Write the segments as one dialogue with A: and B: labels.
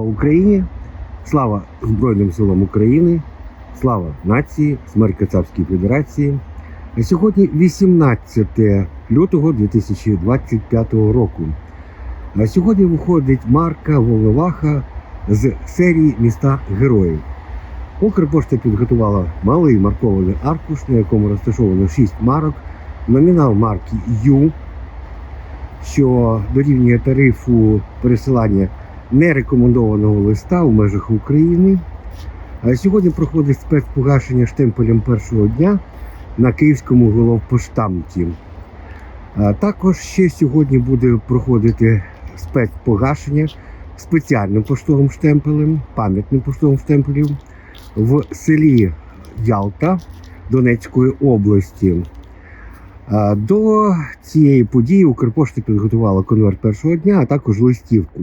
A: Україні! Слава Збройним силам України! Слава нації, смерть Кацапській Федерації. Сьогодні 18 лютого 2025 року. А Сьогодні виходить марка Волноваха з серії міста героїв. Укрпошта підготувала малий маркований аркуш, на якому розташовано 6 марок. Номінал марки Ю, що дорівнює тарифу пересилання нерекомендованого листа у межах України. Сьогодні проходить спецпогашення штемпелем першого дня на київському головпоштамті. Також ще сьогодні буде проходити спецпогашення спеціальним поштовим штемпелем, пам'ятним поштовим штемпелем в селі Ялта Донецької області. До цієї події Укрпошта підготувала конверт першого дня, а також листівку.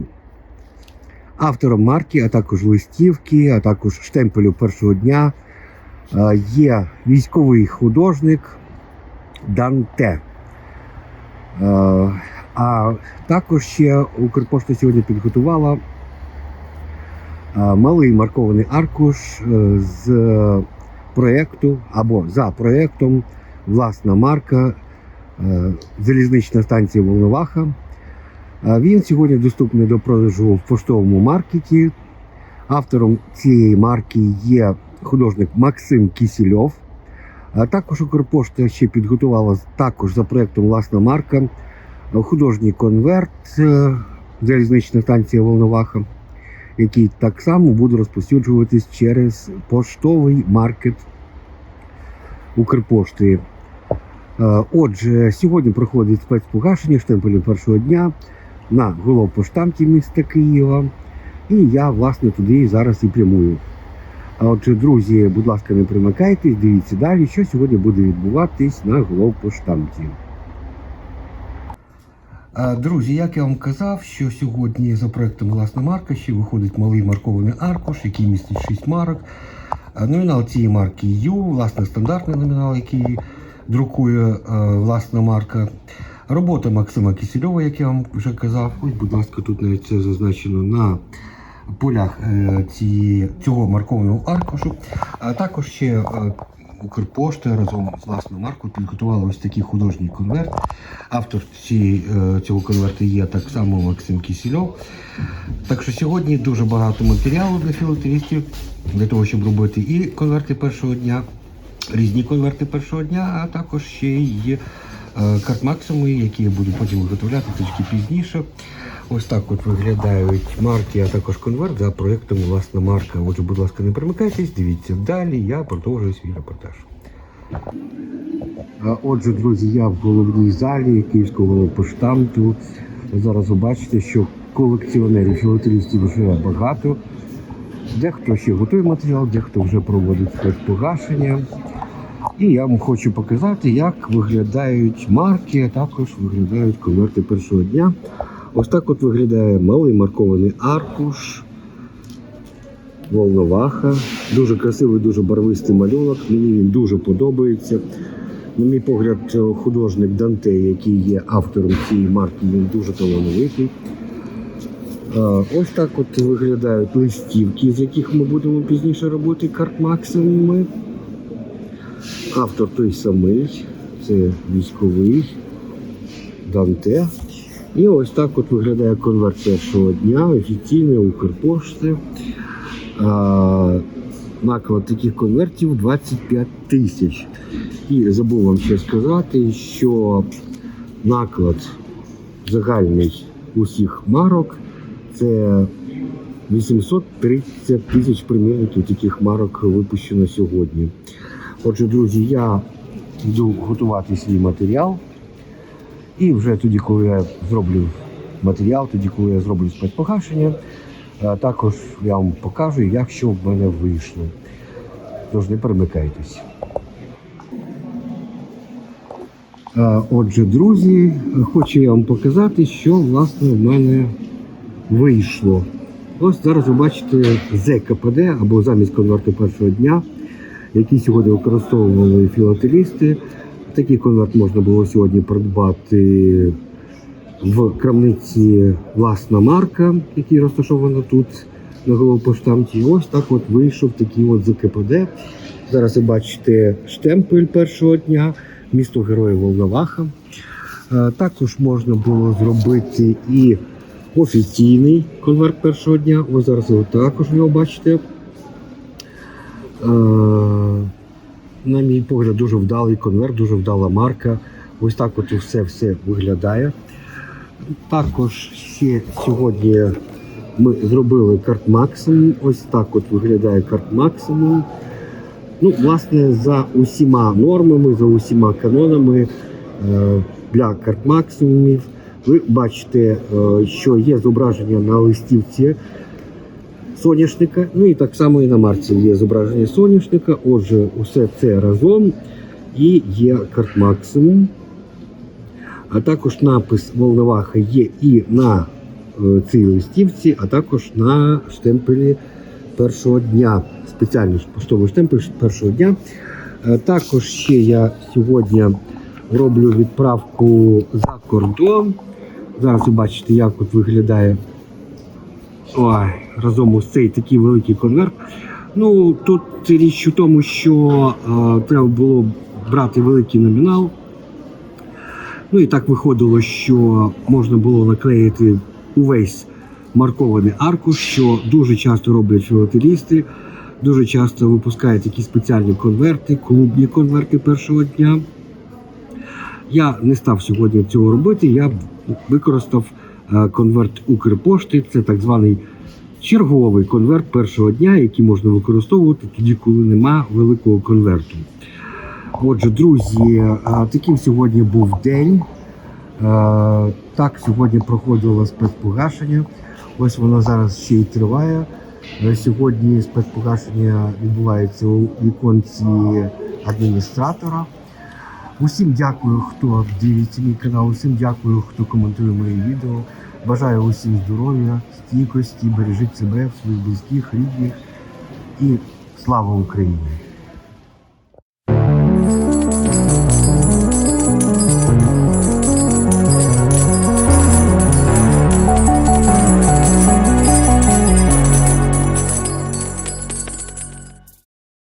A: Автором марки, а також листівки, а також штемпелю першого дня є військовий художник Данте. А, А також ще Укрпошта сьогодні підготувала малий маркований аркуш е, з проєкту або за проєктом власна марка е, залізнична станція Волноваха. Він сьогодні доступний до продажу в поштовому маркеті. Автором цієї марки є художник Максим Кісільов. Також Укрпошта ще підготувала також за проєктом власна марка художній конверт е, залізнична станція Волноваха, який так само буде розповсюджуватись через поштовий маркет Укрпошти. Е, Отже, сьогодні проходить спецпогашення штемпелем першого дня на головпоштамті міста Києва. І я, власне, туди зараз і прямую. А отже, друзі, будь ласка, не примикайтесь, дивіться далі, що сьогодні буде відбуватись на головпоштамті. Друзі, як я вам казав, що сьогодні за проектом власна марка ще виходить малий маркований аркуш, який містить 6 марок. Номінал цієї марки Ю, власне, стандартний номінал, який друкує власна марка. Робота Максима Кисельова, як я вам вже казав. Ось, будь ласка, тут навіть це зазначено на полях е, цієї, цього маркованого аркушу. А також ще е, Укрпошта разом з власною маркою підготувала ось такий художній конверт. Автор цієї, е, цього конверту є так само Максим Кисельов. Так що сьогодні дуже багато матеріалу для філателістів, для того, щоб робити і конверти першого дня, різні конверти першого дня, а також ще й е, картмаксими, які я буду потім виготовляти трішки пізніше. Ось так от виглядають марки, а також конверт за проєктом власна марка. Отже, будь ласка, не примикайтесь, дивіться далі, я продовжую свій репортаж. Отже, друзі, я в головній залі Київського головпоштамту. Зараз ви бачите, що колекціонерів, філателістів вже багато. Дехто ще готує матеріал, дехто вже проводить спецпогашення. І я вам хочу показати, як виглядають марки, а також виглядають конверти першого дня. Ось так от виглядає малий маркований аркуш. Волноваха. Дуже красивий, дуже барвистий малюнок. Мені він дуже подобається. На мій погляд, художник Данте, який є автором цієї марки, він дуже талановитий. Ось так от виглядають листівки, з яких ми будемо пізніше робити картмаксимуми. Автор той самий, це військовий Данте. І ось так от виглядає конверт першого дня офіційної Укрпошти. Наклад таких конвертів 25 тисяч. І забув вам ще сказати, що наклад загальний усіх марок це 830 тисяч примірників таких марок випущено сьогодні. Отже, друзі, я йду готувати свій матеріал. І вже тоді, коли я зроблю матеріал, тоді, коли я зроблю спецпогашення, також я вам покажу, як що в мене вийшло. Тож не перемикайтесь. Отже, друзі, хочу я вам показати, що власне в мене вийшло. Ось зараз ви бачите ЗКПД або замість конверту першого дня, який сьогодні використовували філателісти. Такий конверт можна було сьогодні придбати в крамниці власна марка, який розташована тут на головопоштамті. Ось так от вийшов такий от ЗКПД. Зараз ви бачите штемпель першого дня, місто Героїв Волноваха. Е, Також можна було зробити і офіційний конверт першого дня. Ось зараз ви також його бачите. Е, На мій погляд, дуже вдалий конверт, дуже вдала марка. Ось так от все все виглядає. Також ще сьогодні ми зробили карт максимум. Ось так от виглядає карт максимум. Ну, власне, за усіма нормами, за усіма канонами е, для карт максимумів. Ви бачите, е, що є зображення на листівці соняшника. Ну і так само і на марці є зображення соняшника. Отже, усе це разом і є карт максимум. А також напис Волноваха є і на е, цій листівці, а також на штемпелі першого дня. Спеціальний поштовий штемпель першого дня. Е, Також ще я сьогодні роблю відправку за кордон. Зараз ви бачите, як от виглядає ой, разом ось цей такий великий конверт. Ну тут річ у тому, що е, треба було брати великий номінал. Ну і так виходило, що можна було наклеїти увесь маркований аркуш, що дуже часто роблять філателісти, дуже часто випускають такі спеціальні конверти, клубні конверти першого дня. Я не став сьогодні цього робити. Я використав конверт Укрпошти. Це так званий черговий конверт першого дня, який можна використовувати тоді, коли нема великого конверту. Отже, друзі, е, таким сьогодні був день. Е, Так, сьогодні проходило спецпогашення. Ось воно зараз ще й триває. Е, Сьогодні спецпогашення відбувається у віконці адміністратора. Усім дякую, хто дивиться мій канал, усім дякую, хто коментує мої відео. Бажаю усім здоров'я, стійкості, бережіть себе, своїх близьких, рідних і слава Україні!